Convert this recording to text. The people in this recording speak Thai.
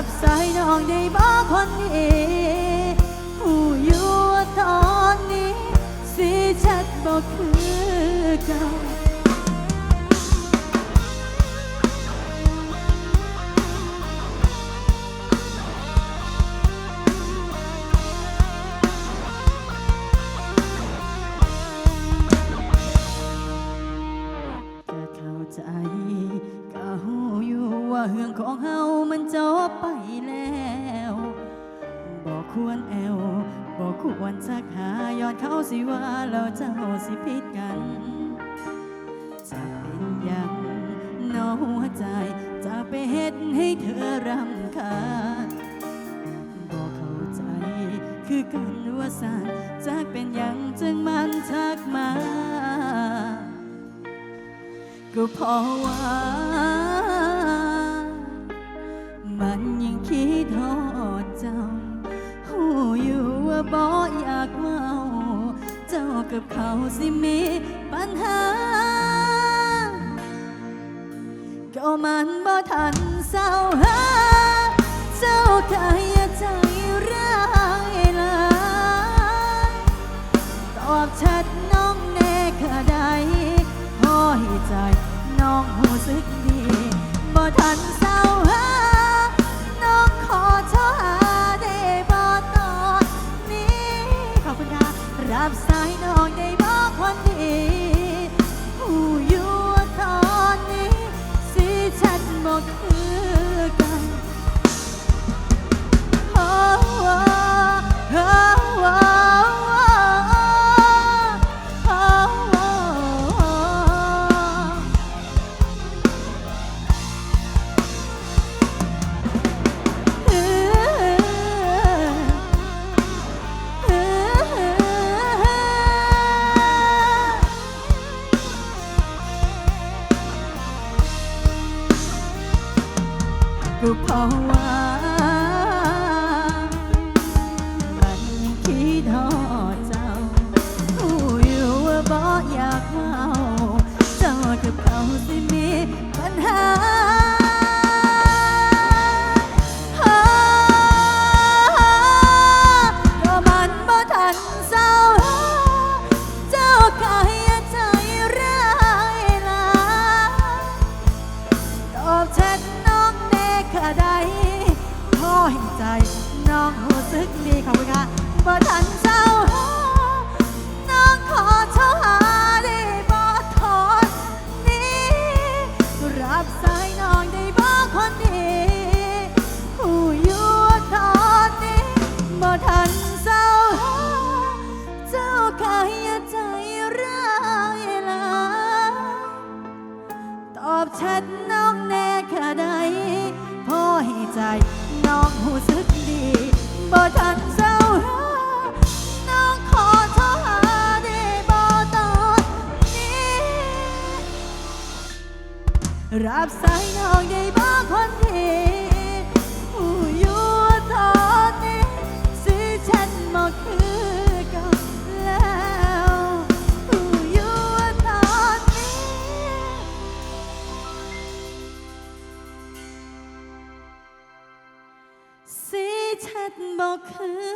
รับสายน้องได้บอกคนนี้หูอยู่ตอนนี้สิชัดบอกคือเก่าก็เข้าใจก็หูอยู่ว่าเรื่องของเฮา จบไปแล้ว บอกควรแอวบอกควรชักหาย้อนเขาสิว่าเราเจ้าสิผิดกัน จะเป็นหยังน้อหัวใจ จะไปเฮ็ดให้เธอรำคาญบอกเข้าใจคือกันว่าสานจากเป็นหยังจึงมันทักมา ก็เพราะว่า อยู่ว่าบ่อยากเมาเจ้ากับเขาสิมีปัญหา ก็มันบ่ทันเศร้าหาเจ้าใครใจร้ายลายตอบชัดน้องแน่ค่ะได้พอให้ใจน้องหูสึกดีบ่ทันเศร้าหา รับสายน้องได้บอกคนดีหูอยู่ว่าตอนนี้สิฉันบอกคือ ก็เพราะว่ามันยังคิดทอ ขอให้ใจน้องรู้สึกดีขอบคุณค่ะบ่ทันเศร้าน้องขอโทษหาได้บ่ทอนนี้รับสายน้องได้บ่คนดีหูอยู่ตอนนี้บ่ทันเศร้าเจ้าขายใจร้ายลาตอบชัดน้ รับสายน้องได้บ่คนดีหูอยู่ตอนนี้ สิฉันบ่คือเก่าแล้วหูอยู่ตอนนี้สิชัดบอกคือ